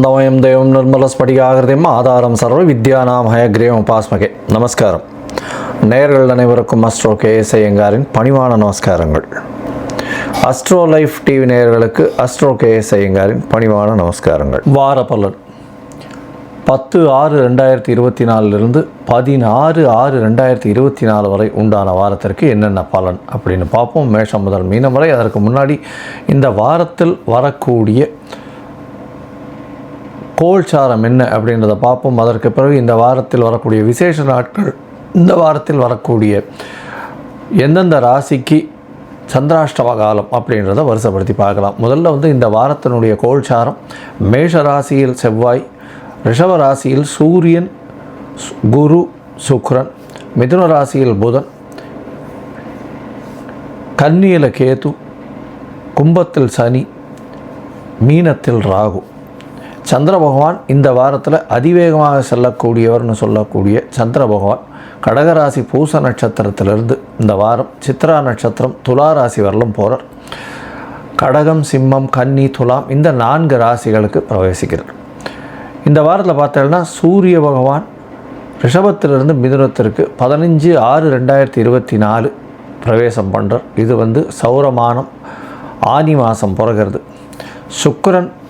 ఆనందమయం దేవం నిర్మల ஸ்படிகாகிருதியும் ஆதாரம் சர்வ வித்யானாம் ஹயக்ரீவம் உபாஸ்மகே நமஸ்காரம் நேயர்கள் அனைவருக்கும் அஸ்ட்ரோ கே எஸ் பணிவான நமஸ்காரங்கள் அஸ்ட்ரோ லைஃப் டிவி நேயர்களுக்கு அஸ்ட்ரோ கே எஸ் பணிவான நமஸ்காரங்கள் வார பலன் பத்து ஆறு ரெண்டாயிரத்தி இருபத்தி நாலுலேருந்து பதினாறு ஆறு ரெண்டாயிரத்தி இருபத்தி நாலு வரை உண்டான வாரத்திற்கு என்னென்ன பலன் அப்படின்னு பார்ப்போம். மேஷம் முதல் மீனம் வரை அதற்கு முன்னாடி இந்த வாரத்தில் வரக்கூடிய கோல்சாரம் என்ன அப்படின்றத பார்ப்போம். அதற்கு பிறகு இந்த வாரத்தில் வரக்கூடிய விசேஷ நாட்கள் இந்த வாரத்தில் வரக்கூடிய எந்தெந்த ராசிக்கு சந்திராஷ்டம காலம் அப்படின்றத வருஷப்படுத்தி பார்க்கலாம். முதல்ல வந்து இந்த வாரத்தினுடைய கோல்சாரம் மேஷ ராசியில் செவ்வாய் ரிஷப ராசியில் சூரியன் குரு சுக்ரன் மிதுன ராசியில் புதன் கன்னியில் கேது கும்பத்தில் சனி மீனத்தில் ராகு. சந்திர பகவான் இந்த வாரத்தில் அதிவேகமாக செல்லக்கூடியவர்னு சொல்லக்கூடிய சந்திர பகவான் கடகராசி பூச நட்சத்திரத்திலிருந்து இந்த வாரம் சித்ரா நட்சத்திரம் துலா ராசி வரலும் போகிறார் கடகம் சிம்மம் கன்னி துலாம் இந்த நான்கு ராசிகளுக்கு பிரவேசிக்கிறார். இந்த வாரத்தில் பார்த்தோம்னா சூரிய பகவான் ரிஷபத்திலிருந்து மிதுனத்திற்கு பதினஞ்சு ஆறு ரெண்டாயிரத்தி இருபத்தி நாலு பிரவேசம் பண்ணுறார் இது வந்து சௌரமானம் ஆனி மாதம் பிறகிறது. சுக்கரன்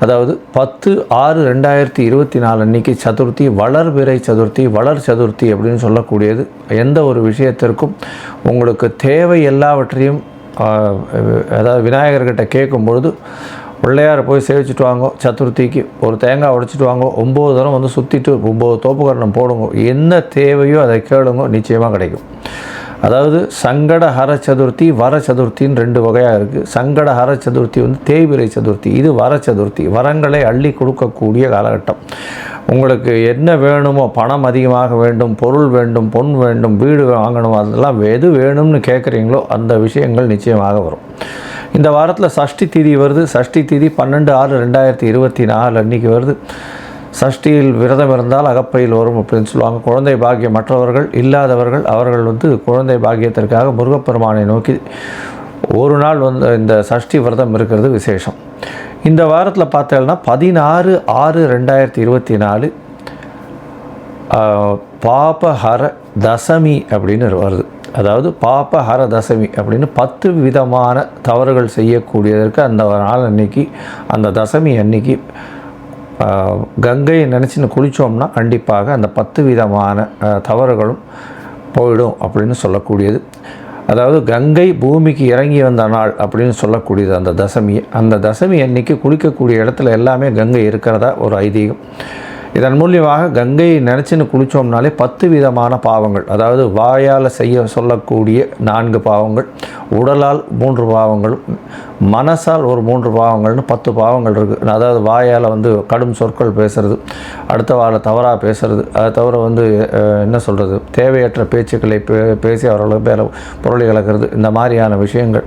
அதாவது பத்து ஆறு ரெண்டாயிரத்தி இருபத்தி நாலு அன்னைக்கு சதுர்த்தி வளர்பிறை சதுர்த்தி வளர் சதுர்த்தி அப்படின்னு சொல்லக்கூடியது எந்த ஒரு விஷயத்திற்கும் உங்களுக்கு தேவை எல்லாவற்றையும் அதாவது விநாயகர்கிட்ட கேட்கும் பொழுது பிள்ளையாரை போய் சேவிச்சுட்டு வாங்கோ சதுர்த்திக்கு ஒரு தேங்காய் உடைச்சிட்டு வாங்கோ ஒம்பது தரம் வந்து சுற்றிட்டு ஒம்பது தோப்புக்கரணம் போடுங்க என்ன தேவையோ அதை கேளுங்க நிச்சயமாக கிடைக்கும். அதாவது சங்கட ஹர சதுர்த்தி வர சதுர்த்தின்னு ரெண்டு வகையாக இருக்குது சங்கட ஹர சதுர்த்தி வந்து தேய்பிரை சதுர்த்தி. இது வர சதுர்த்தி. வரங்களை அள்ளி கொடுக்கக்கூடிய காலகட்டம். உங்களுக்கு என்ன வேணுமோ பணம் அதிகமாக வேண்டும் பொருள் வேண்டும் பொன் வேண்டும் வீடு வாங்கணும் அதெல்லாம் எது வேணும்னு கேட்குறீங்களோ அந்த விஷயங்கள் நிச்சயமாக வரும். இந்த வாரத்தில் சஷ்டி திதி வருது. சஷ்டி திதி பன்னெண்டு ஆறு ரெண்டாயிரத்தி இருபத்தி நாலு அன்னைக்கு வருது. சஷ்டியில் விரதம் இருந்தால் அகப்பையில் வரும் அப்படின்னு சொல்லுவாங்க. குழந்தை பாக்கியம் மற்றவர்கள் இல்லாதவர்கள் அவர்கள் வந்து குழந்தை பாக்கியத்திற்காக முருகப்பெருமானை நோக்கி ஒரு நாள் வந்து இந்த சஷ்டி விரதம் இருக்கிறது விசேஷம். இந்த வாரத்தில் பார்த்தேன்னா பதினாறு ஆறு ரெண்டாயிரத்தி இருபத்தி நாலு பாபஹர தசமி அப்படின்னு வருது. அதாவது பாபஹர தசமி அப்படின்னு பத்து விதமான தவறுகள் செய்யக்கூடியதற்கு அந்த நாள் அன்னைக்கு அந்த தசமி அன்னைக்கு கங்கையை நினச்சின்னு குளித்தோம்னா கண்டிப்பாக அந்த பத்து விதமான தவறுகளும் போயிடும் அப்படின்னு சொல்லக்கூடியது. அதாவது கங்கை பூமிக்கு இறங்கி வந்த நாள் அப்படின்னு சொல்லக்கூடியது அந்த தசமியை அந்த தசமி அன்னைக்கு குளிக்கக்கூடிய இடத்துல எல்லாமே கங்கை இருக்கிறதா ஒரு ஐதீகம். இதன் மூலியமாக கங்கையை நினச்சின்னு குளித்தோம்னாலே பத்து விதமான பாவங்கள். அதாவது வாயால் செய்ய சொல்லக்கூடிய நான்கு பாவங்கள் உடலால் மூன்று பாவங்களும் மனசால் ஒரு மூன்று பாவங்கள்னு பத்து பாவங்கள் இருக்குது அதாவது வாயால் வந்து கடும் சொற்கள் பேசுறது அடுத்த வார தவறாக பேசுறது. அதை தவிர வந்து என்ன சொல்கிறது தேவையற்ற பேச்சுக்களை பே பேசி அவர்களுக்கு பேர பொருளை கலக்கிறது இந்த மாதிரியான விஷயங்கள்.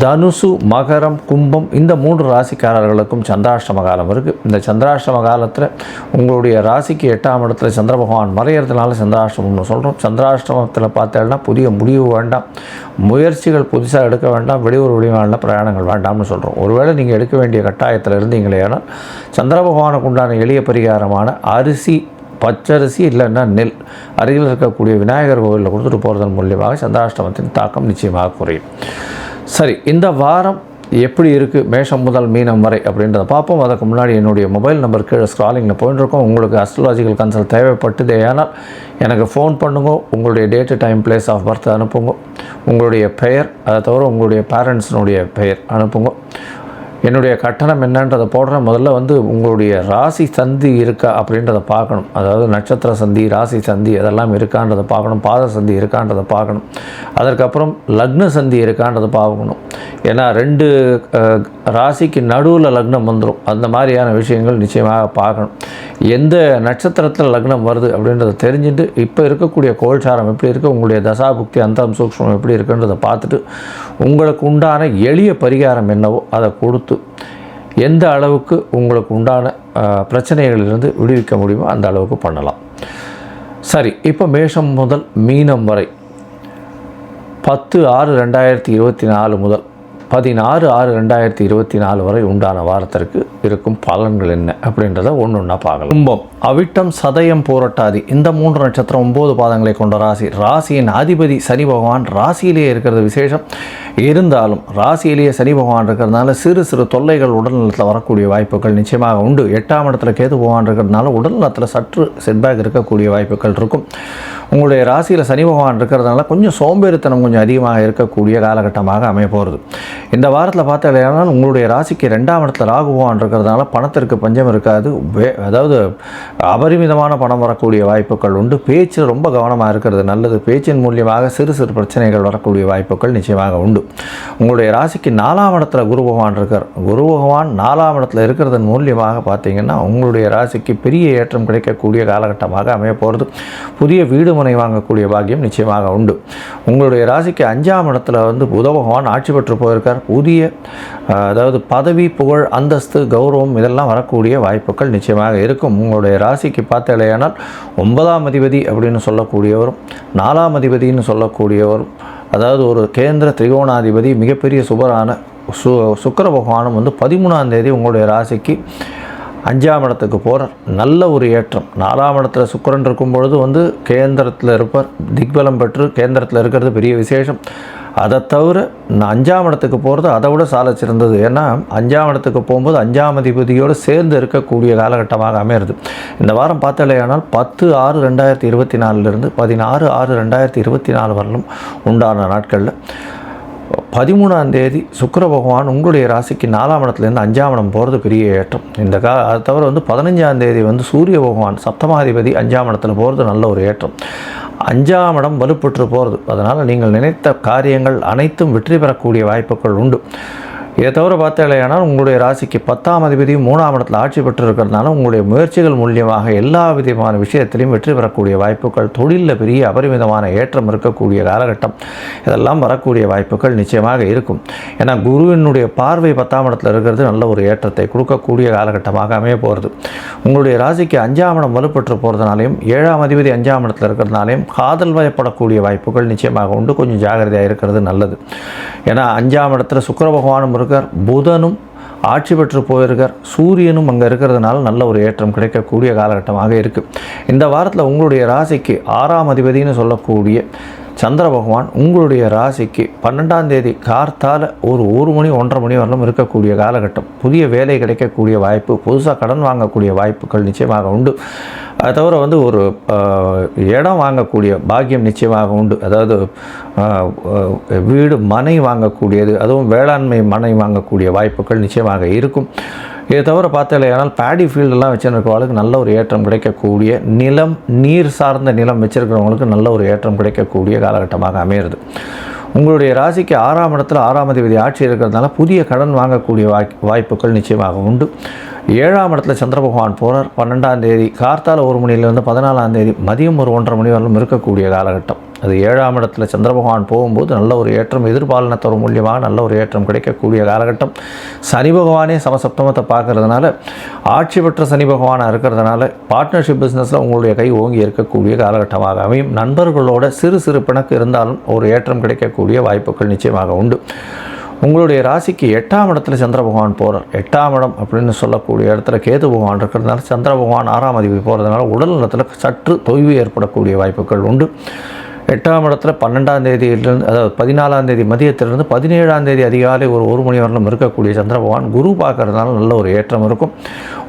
தனுசு மகரம் கும்பம் இந்த மூன்று ராசிக்காரர்களுக்கும் சந்திராஷ்டம காலம் இருக்குது இந்த சந்திராஷ்டம காலத்தில் உங்களுடைய ராசிக்கு எட்டாம் இடத்துல சந்திர பகவான் மறையிறதுனால சந்திராஷ்டமம்னு சொல்கிறோம் சந்திராஷ்டமத்தில் பார்த்தேன்னா புதிய முடிவு வேண்டாம். முயற்சிகள் புதுசாக எடுக்க வேண்டாம். வெளியூர் வெளிமாநில பிரயாணங்கள் வேண்டாம்னு சொல்கிறோம் ஒருவேளை நீங்கள் எடுக்க வேண்டிய கட்டாயத்தில் இருந்தீங்களே ஆனால் சந்திர பகவானுக்கு உண்டான எளிய பரிகாரமான அரிசி பச்சரிசி இல்லைன்னா நெல். அருகில் இருக்கக்கூடிய விநாயகர் கோவிலில் கொடுத்துட்டு போகிறதன் மூலியமாக சந்திராஷ்டமத்தின் தாக்கம் நிச்சயமாக குறையும். சரி இந்த வாரம் எப்படி இருக்குது மேஷம் முதல் மீனம் வரை அப்படின்றத பார்ப்போம். அதுக்கு முன்னாடி என்னுடைய மொபைல் நம்பர் கீழே ஸ்க்ராலிங்கில் போயிட்டுருக்கோம் உங்களுக்கு அஸ்ட்ராலஜிக்கல் கன்சல்ட் தேவைப்பட்டது ஆனால் எனக்கு ஃபோன் பண்ணுங்க. உங்களுடைய date time place of birth அனுப்புங்க. உங்களுடைய பெயர் அதை தவிர உங்களுடைய பேரண்ட்ஸினுடைய பெயர் அனுப்புங்க. என்னுடைய கட்டணம் என்னன்றதை போடுறேன் முதல்ல வந்து உங்களுடைய ராசி சந்தி இருக்கா அப்படின்றத பார்க்கணும். அதாவது நட்சத்திர சந்தி ராசி சந்தி அதெல்லாம் இருக்கான்றதை பார்க்கணும். பாத சந்தி இருக்கான்றதை பார்க்கணும். அதற்கப்புறம் லக்ன சந்தி இருக்கான்றதை பார்க்கணும். ஏன்னா ரெண்டு ராசிக்கு நடுவில் லக்னம் வந்துடும் அந்த மாதிரியான விஷயங்கள் நிச்சயமாக பார்க்கணும். எந்த நட்சத்திரத்தில் லக்னம் வருது அப்படின்றத தெரிஞ்சுட்டு இப்போ இருக்கக்கூடிய கோல்சாரம் எப்படி இருக்குது உங்களுடைய தசாபுக்தி அந்தரம் சூக்ஷ்மம் எப்படி இருக்குன்றதை பார்த்துட்டு உங்களுக்கு உண்டான எளிய பரிகாரம் என்னவோ அதை கொடுத்து எந்த அளவுக்கு உங்களுக்கு உண்டான பிரச்சனைகளிலிருந்து விடுவிக்க முடியுமோ அந்த அளவுக்கு பண்ணலாம். சரி இப்போ மேஷம் முதல் மீனம் வரை பத்து ஆறு ரெண்டாயிரத்தி இருபத்தி நாலு முதல் பதினாறு ஆறு ரெண்டாயிரத்தி இருபத்தி நாலு வரை உண்டான வாரத்திற்கு இருக்கும் பலன்கள் என்ன அப்படின்றத ஒன்று ஒன்றா பார்க்கலாம். கும்பம். அவிட்டம் சதயம் போரட்டாதி. இந்த மூன்று நட்சத்திரம் ஒம்பது பாதங்களை கொண்ட ராசி. ராசியின் அதிபதி சனி பகவான் ராசியிலேயே இருக்கிறது விசேஷம். இருந்தாலும் ராசியிலேயே சனி பகவான் இருக்கிறதுனால சிறு சிறு தொல்லைகள் உடல்நலத்தில் வரக்கூடிய வாய்ப்புகள் நிச்சயமாக உண்டு. எட்டாம் இடத்துல கேது பகவான் இருக்கிறதுனால உடல்நலத்தில் சற்று செட்பேக் இருக்கக்கூடிய வாய்ப்புகள் இருக்கும். உங்களுடைய ராசியில் சனி பகவான் இருக்கிறதுனால கொஞ்சம் சோம்பேறித்தனம் கொஞ்சம் அதிகமாக இருக்கக்கூடிய காலகட்டமாக அமைய போகிறது இந்த வாரத்தில் பார்த்தாலும் உங்களுடைய ராசிக்கு ரெண்டாம் இடத்துல ராகு பகவான் இருக்கிறதுனால பணத்திற்கு பஞ்சம் இருக்காது. வே- அதாவது அபரிமிதமான பணம் வரக்கூடிய வாய்ப்புகள் உண்டு. பேச்சில் ரொம்ப கவனமாக இருக்கிறது நல்லது. பேச்சின் மூலியமாக சிறு சிறு பிரச்சனைகள் வரக்கூடிய வாய்ப்புகள் நிச்சயமாக உண்டு. உங்களுடைய ராசிக்கு நாலாம் இடத்துல குரு பகவான் இருக்கார். குரு பகவான் நாலாம் இடத்துல இருக்கிறதன் மூலியமாக பார்த்தீங்கன்னா உங்களுடைய ராசிக்கு பெரிய ஏற்றம் கிடைக்கக்கூடிய காலகட்டமாக அமைய போகிறது புதிய வீடு மனை வாங்கக்கூடிய பாக்கியம் நிச்சயமாக உண்டு. உங்களுடைய ராசிக்கு அஞ்சாம் இடத்துல வந்து புத பகவான் ஆட்சி பெற்று போயிருக்கார். புதிய அதாவது பதவி புகழ் அந்தஸ்து கௌரவம் இதெல்லாம் வரக்கூடிய வாய்ப்புகள் நிச்சயமாக இருக்கும். உங்களுடைய ராசிக்கு பார்த்தாலேயானால் ஒன்பதாம் அதிபதி அப்படின்னு சொல்லக்கூடியவரும் நாலாம் அதிபதின்னு சொல்லக்கூடியவரும் அதாவது ஒரு கேந்திர திரிகோணாதிபதி மிகப்பெரிய சுபரான சு சுக்கர பகவானும் வந்து பதிமூணாம் தேதி உங்களுடைய ராசிக்கு அஞ்சாம் இடத்துக்கு போகிறார் நல்ல ஒரு ஏற்றம். நாலாம் இடத்துல சுக்கிரன் இருக்கும் பொழுது வந்து கேந்திரத்தில் இருப்பார். திக்பலம் பெற்று கேந்திரத்தில் இருக்கிறது பெரிய விசேஷம். அதை தவிர நான் அஞ்சாம் இடத்துக்கு போகிறது அதை விட சாலை சிறந்தது. ஏன்னா அஞ்சாம் இடத்துக்கு போகும்போது அஞ்சாம் அதிபதியோடு சேர்ந்து இருக்கக்கூடிய காலகட்டமாக அமையிறது. இந்த வாரம் பார்த்தாலேயானால் பத்து ஆறு ரெண்டாயிரத்தி இருபத்தி நாலுலேருந்து பதினாறு ஆறு ரெண்டாயிரத்தி இருபத்தி நாலு வரலும் உண்டான நாட்களில். பதிமூணாம் தேதி சுக்கர பகவான் உங்களுடைய ராசிக்கு நாலாம் இடத்துலேருந்து அஞ்சாம் இடம் போகிறது பெரிய ஏற்றம். இந்த கா அதை தவிர வந்து பதினஞ்சாம் தேதி வந்து சூரிய பகவான் சப்தமாதிபதி அஞ்சாம் இடத்துல போகிறது நல்ல ஒரு ஏற்றம். அஞ்சாம் இடம் வலுப்பெற்று போகிறது அதனால் நீங்கள் நினைத்த காரியங்கள் அனைத்தும் வெற்றி பெறக்கூடிய வாய்ப்புகள் உண்டு. இதை தவிர பார்த்தாலேயானால் உங்களுடைய ராசிக்கு பத்தாம் அதிபதியும் மூணாம் இடத்துல ஆட்சி பெற்று இருக்கிறதுனால உங்களுடைய முயற்சிகள் மூலியமாக எல்லா விதமான விஷயத்திலையும் வெற்றி பெறக்கூடிய வாய்ப்புகள் தொழிலில் பெரிய அபரிமிதமான ஏற்றம் இருக்கக்கூடிய காலகட்டம். இதெல்லாம் வரக்கூடிய வாய்ப்புகள் நிச்சயமாக இருக்கும். ஏன்னா குருவினுடைய பார்வை பத்தாம் இடத்துல இருக்கிறது நல்ல ஒரு ஏற்றத்தை கொடுக்கக்கூடிய காலகட்டமாக அமைய போகிறது. உங்களுடைய ராசிக்கு அஞ்சாம் இடம் வலுப்பெற்று போகிறதுனாலையும் ஏழாம் அதிபதி அஞ்சாம் இடத்துல இருக்கிறதுனாலையும் காதல் வயப்படக்கூடிய வாய்ப்புகள் நிச்சயமாக உண்டு. கொஞ்சம் ஜாகிரதையாக இருக்கிறது நல்லது. ஏன்னா அஞ்சாம் இடத்துல சுக்கர பகவானும் இருக்கார் புதனும் ஆட்சி பெற்று போயிருக்கார் சூரியனும் அங்கே இருக்கிறதுனால நல்ல ஒரு ஏற்றம் கிடைக்கக்கூடிய காலகட்டமாக இருக்குது இந்த வாரத்தில் உங்களுடைய ராசிக்கு ஆறாம் அதிபதின்னு சொல்லக்கூடிய சந்திர பகவான் உங்களுடைய ராசிக்கு பன்னெண்டாம் தேதி கார்த்தால் ஒரு ஒரு மணி ஒன்றரை மணி வரலும் இருக்கக்கூடிய காலகட்டம். புதிய வேலை கிடைக்கக்கூடிய வாய்ப்பு புதுசாக கடன் வாங்கக்கூடிய வாய்ப்புகள் நிச்சயமாக உண்டு. அதை தவிர வந்து ஒரு இடம் வாங்கக்கூடிய பாக்கியம் நிச்சயமாக உண்டு. அதாவது வீடு மனை வாங்கக்கூடியது அதுவும் வேளாண்மை மனை வாங்கக்கூடிய வாய்ப்புகள் நிச்சயமாக இருக்கும். இதை தவிர பார்த்தாலேயானால் பேடி ஃபீல்டெல்லாம் வச்சுருக்கவங்களுக்கு நல்ல ஒரு ஏற்றம் கிடைக்கக்கூடிய நிலம் நீர் சார்ந்த நிலம் வச்சுருக்கிறவங்களுக்கு நல்ல ஒரு ஏற்றம் கிடைக்கக்கூடிய காலகட்டமாக அமையிறது. உங்களுடைய ராசிக்கு ஆறாம் இடத்துல ஆறாம் அதிபதி ஆட்சி இருக்கிறதுனால புதிய கடன் வாங்கக்கூடிய வாய் வாய்ப்புகள் நிச்சயமாக உண்டு. ஏழாம் இடத்துல சந்திர பகவான் போகிறார் பன்னெண்டாம் தேதி கார்த்தால ஒரு மணிலேருந்து பதினாலாம் தேதி மதியம் ஒரு ஒன்றரை மணி வரலும் இருக்கக்கூடிய காலகட்டம். அது ஏழாம் இடத்துல சந்திர பகவான் போகும்போது நல்ல ஒரு ஏற்றம் எதிர்பாலனத்தோட மூலியமாக நல்ல ஒரு ஏற்றம் கிடைக்கக்கூடிய காலகட்டம். சனி பகவானே சமசப்தமத்தை பார்க்கறதுனால ஆட்சி பெற்ற சனி பகவானாக இருக்கிறதுனால பார்ட்னர்ஷிப் பிஸ்னஸில் உங்களுடைய கை ஓங்கி இருக்கக்கூடிய காலகட்டமாக அமையும். நண்பர்களோட சிறு சிறு பிணக்கு இருந்தாலும் ஒரு ஏற்றம் கிடைக்கக்கூடிய வாய்ப்புகள் நிச்சயமாக உண்டு. உங்களுடைய ராசிக்கு எட்டாம் இடத்துல சந்திர பகவான் போகிறார் எட்டாம் இடம் அப்படின்னு சொல்லக்கூடிய இடத்துல கேது பகவான் இருக்கிறதுனால சந்திர பகவான் ஆறாம் அதிபதி போகிறதுனால உடல் நலத்தில் சற்று தொய்வு ஏற்படக்கூடிய வாய்ப்புகள் உண்டு. எட்டாம் இடத்துல பன்னெண்டாம் தேதியிலிருந்து அதாவது பதினாலாம் தேதி மதியத்திலிருந்து பதினேழாம் தேதி அதிகாலை ஒரு ஒரு மணி வரலும் இருக்கக்கூடிய சந்திர பகவான் குரு பார்க்கறதுனால நல்ல ஒரு ஏற்றம் இருக்கும்.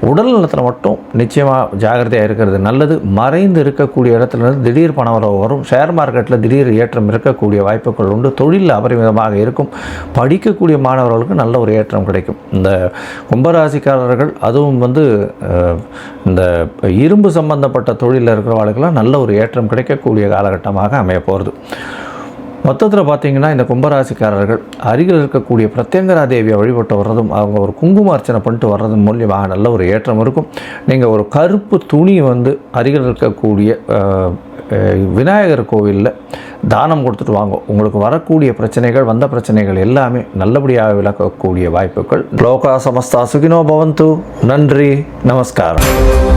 உடல் நலத்தில் மட்டும் நிச்சயமாக ஜாகிரதையாக இருக்கிறது நல்லது. மறைந்து இருக்கக்கூடிய இடத்துலேருந்து திடீர் பணவரவு வரும். ஷேர் மார்க்கெட்டில் திடீர் ஏற்றம் இருக்கக்கூடிய வாய்ப்புகள் உண்டு. தொழிலில் அபரிமிதமாக இருக்கும். படிக்கக்கூடிய மாணவர்களுக்கு நல்ல ஒரு ஏற்றம் கிடைக்கும். இந்த கும்பராசிக்காரர்கள் அதுவும் வந்து இந்த இரும்பு சம்பந்தப்பட்ட தொழிலில் இருக்கிறவர்களுக்கெல்லாம் நல்ல ஒரு ஏற்றம் கிடைக்கக்கூடிய காலகட்டமாக அமைய போகிறது மொத்தத்தில் பார்த்தீங்கன்னா இந்த கும்பராசிக்காரர்கள் அருகில் இருக்கக்கூடிய பிரத்யங்கரா தேவியை வழிபட்டு வர்றதும் அவங்க ஒரு குங்கும அர்ச்சனை பண்ணிட்டு வர்றதும் மூலியமாக நல்ல ஒரு ஏற்றம் இருக்கும். நீங்கள் ஒரு கருப்பு துணி வந்து அருகில் இருக்கக்கூடிய விநாயகர் கோவிலில் தானம் கொடுத்துட்டு வாங்க. உங்களுக்கு வரக்கூடிய பிரச்சனைகள் வந்த பிரச்சனைகள் எல்லாமே நல்லபடியாக விளக்கக்கூடிய வாய்ப்புகள். லோகா சமஸ்தா சுகினோ பவந்து. நன்றி நமஸ்காரம்.